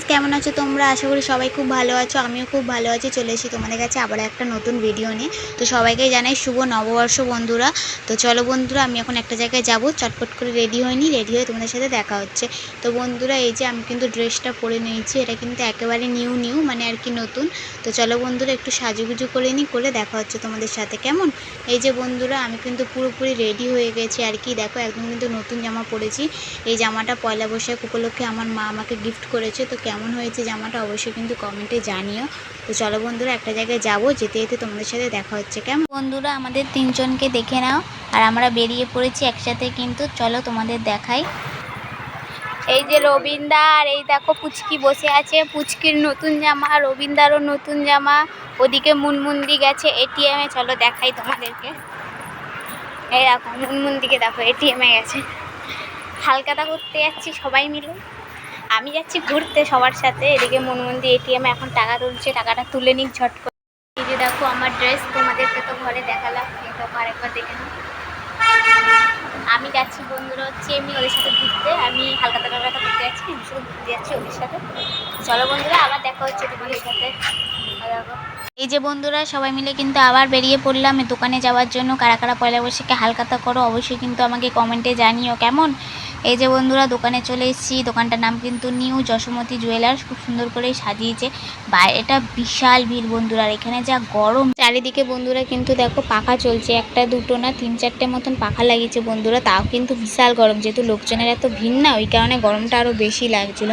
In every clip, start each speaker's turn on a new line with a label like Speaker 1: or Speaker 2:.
Speaker 1: Friends কেমন আছো তোমরা? আশা করি সবাই খুব ভালো আছো, আমিও খুব ভালো আছি, চলে এসেছি তোমাদের কাছে আবার একটা নতুন ভিডিও নিয়ে। তো সবাইকে জানাই শুভ নববর্ষ বন্ধুরা। তো চলো বন্ধুরা, আমি এখন একটা জায়গায় যাব, চটপট করে রেডি হয়নি রেডি হয়ে তোমাদের সাথে দেখা হচ্ছে। তো বন্ধুরা, এই যে আমি কিন্তু ড্রেসটা পরে নিয়েছি, এটা কিন্তু একেবারে নিউ নিউ মানে আর কি নতুন। তো চলো বন্ধুরা, একটু সাজুগুজু করে নিই, করে দেখা হচ্ছে তোমাদের সাথে, কেমন? এই যে বন্ধুরা, আমি কিন্তু পুরোপুরি রেডি হয়ে গেছি আর কি। দেখো, একদম কিন্তু নতুন জামা পরেছি। এই জামাটা পয়লা বৈশাখ উপলক্ষে আমার মা আমাকে গিফট করেছে, তো কেমন হয়েছে জামাটা অবশ্যই কিন্তু কমেন্টে জানিও। তো চলো বন্ধুরা, একটা জায়গায় যাব, যেতে যেতে তোমাদের সাথে দেখা হচ্ছে, কেমন? বন্ধুরা, আমাদের তিনজনকে দেখে নাও, আর আমরা বেরিয়ে পড়েছি একসাথে কিন্তু, চলো তোমাদের দেখাই। এই যে রবিন্দা, আর এই দেখো পুচকি বসে আছে, পুচকির নতুন জামা, রবিন্দারও নতুন জামা, ওদিকে মুনমুন্দি গেছে এটিএমে চলো দেখাই তোমাদেরকে। এই দেখো, মুনমুন্দিকে দেখো এটিএমে গেছে। হালকাতা করতে যাচ্ছি সবাই মিলে। আমি যাচ্ছি ঘুরতে সবার সাথে, এদিকে মনমন্দি এটিএম এখন টাকা তুলছে, টাকাটা তুলে নিক ঝট করে। এই যে দেখো আমার ড্রেস তোমাদেরকে তো ঘরে দেখালাম দেখো আরেকবার দেখে নাও। আমি যাচ্ছি বন্ধুরা হচ্ছে এমনি ওদের সাথে ঘুরতে, আমি হালকা তালা কথা ঘুরতে যাচ্ছি ঘুরতে যাচ্ছি ওদের সাথে। চলো বন্ধুরা, আবার দেখা হচ্ছে তোমাদের সাথে। দেখো। এই যে বন্ধুরা, সবাই মিলে কিন্তু আবার বেরিয়ে পড়লাম। দোকানে যাওয়ার জন্য কারা কারা পয়লা বৈশাখে হালকাতা করো, অবশ্যই কিন্তু আমাকে কমেন্টে জানিও কেমন। এই যে বন্ধুরা, দোকানে চলে এসেছি। দোকানটার নাম কিন্তু নিউ যশোমতী জুয়েলার্স। খুব সুন্দর করে সাজিয়েছে। বা, এটা বিশাল ভিড় বন্ধুরা। আর এখানে যা গরম চারিদিকে বন্ধুরা কিন্তু দেখো পাখা চলছে। একটা, দুটো না তিন চারটে মতন পাখা লাগিয়েছে বন্ধুরা। তাও কিন্তু বিশাল গরম। যেহেতু লোকজনের এত ভিড় না, ওই কারণে গরমটা আরও বেশি লাগছিল।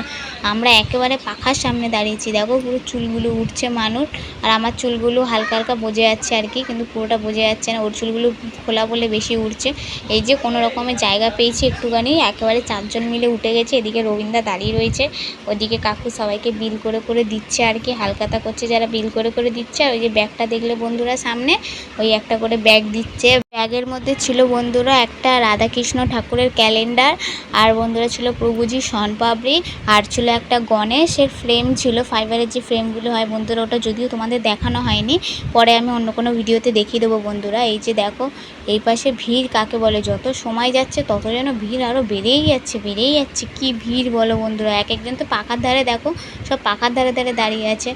Speaker 1: আমরা একেবারে পাখার সামনে দাঁড়িয়েছি। দেখো পুরো চুলগুলো উঠছে মানুষ। আর আমার চুলগুলো হালকা হালকা বোঝে যাচ্ছে আর কি, কিন্তু পুরোটা বোঝে যাচ্ছে না। ওর চুলগুলো খোলা বলে বেশি উঠছে। এই যে কোনো রকমের জায়গা পেয়েছি একটুখানি। একেবারে চারজন মিলে উঠে গেছে। এদিকে রবীন্দা দাঁড়িয়ে রয়েছে। ওদিকে কাকু সবাইকে বিল করে করে দিচ্ছে আর কি। হালকাতা করছে, যারা বিল করে করে দিচ্ছে। আর ওই যে ব্যাগটা দেখলে বন্ধুরা সামনে ওই একটা করে ব্যাগ দিচ্ছে। ব্যাগের মধ্যে ছিল বন্ধুরা একটা রাধাকৃষ্ণ ঠাকুরের ক্যালেন্ডার, আর বন্ধুরা ছিল প্রভুজি শনপাপড়ি আর ছিল একটা গণেশের ফ্রেম ছিল ফাইবারের যে ফ্রেমগুলো হয় বন্ধুরা, ওটা যদিও তোমাদের দেখানো হয়নি, পরে আমি অন্য কোনো ভিডিওতে দেখিয়ে দেবো বন্ধুরা, এই যে দেখো, এই পাশে ভিড় কাকে বলে, যত সময় যাচ্ছে তত যেন ভিড় আরও বেড়েই যাচ্ছে বেড়েই যাচ্ছে, কি ভিড় বলো বন্ধুরা, এক একজন তো পাখার ধারে দেখো, সব পাখার ধারে ধারে দাঁড়িয়ে আছে,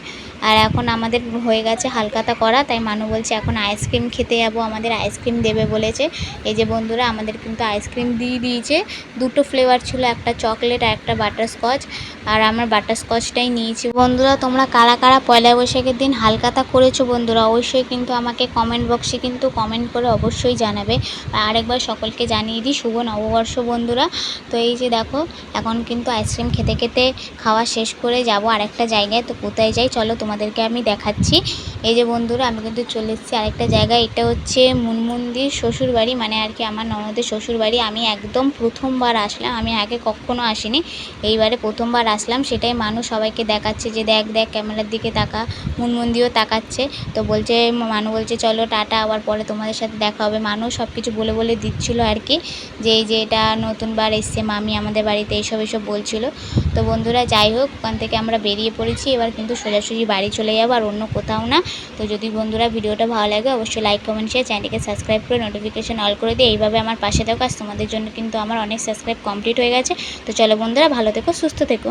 Speaker 1: আর এখন আমাদের হয়ে গেছে হালকাতা করা, তাই মানু বলছে এখন আইসক্রিম খেতে যাব, আমাদের আইসক্রিম দেবে বলেছে। এই যে বন্ধুরা, আমাদের কিন্তু আইসক্রিম দিয়ে দিয়েছে। দুটো ফ্লেভার ছিল, একটা চকলেট আর একটা বাটারস্কচ আর আমার বাটারস্কচটাই নিয়েছি। বন্ধুরা, তোমরা কারা কারা পয়লা বৈশাখের দিন হালকাতা করেছ বন্ধুরা, অবশ্যই কিন্তু আমাকে কমেন্ট বক্সে কিন্তু কমেন্ট করে অবশ্যই জানাবে। আর আরেকবার সকলকে জানিয়ে দিই, শুভ নববর্ষ বন্ধুরা। তো এই যে দেখো, এখন কিন্তু আইসক্রিম খেতে খেতে খাওয়া শেষ করে যাব আরেকটা জায়গায়। তো কোথায় যাই, চলো তোমাদেরকে আমি দেখাচ্ছি। এই যে বন্ধুরা, আমি কিন্তু চলে এসেছি আরেকটা জায়গায়। এটা হচ্ছে মুনমন্দির শ্বশুর বাড়ি মানে আর কি আমার ননদের শ্বশুর বাড়ি আমি একদম প্রথমবার আসলাম। আমি আগে কখনো আসিনি। এইবারে প্রথমবার আসলাম, সেটাই মানুষ সবাইকে দেখাচ্ছে যে দেখ দেখ, ক্যামেরার দিকে তাকা, মুনমন্দিও তাকাচ্ছে। তো বলছে, মানু বলছে, চলো, টাটা, আবার পরে তোমাদের সাথে দেখা হবে। মানুষ সব কিছু বলে বলে দিচ্ছিল আর কি, যে এই যে এটা নতুনবার এসছে, মামি আমাদের বাড়িতে এইসব এইসব বলছিল। তো বন্ধুরা, যাই হোক, ওখান থেকে আমরা বেরিয়ে পড়েছি। এবার কিন্তু সোজাসুজি বাড়ি চলে যাব, আর অন্য কোথাও না। তো যদি বন্ধুরা ভিডিওটা ভালো লাগে, অবশ্যই লাইক কমেন্ট শেয়ার চ্যানেলটিকে সাবস্ক্রাইব করে নোটিফিকেশান অল করে দিয়ে এইভাবে আমার পাশে থাকো। আজ তোমাদের জন্য কিন্তু আমার অনেক সাবস্ক্রাইব কমপ্লিট হয়ে গেছে। তো চলো বন্ধুরা, ভালো থেকো, সুস্থ থেকো।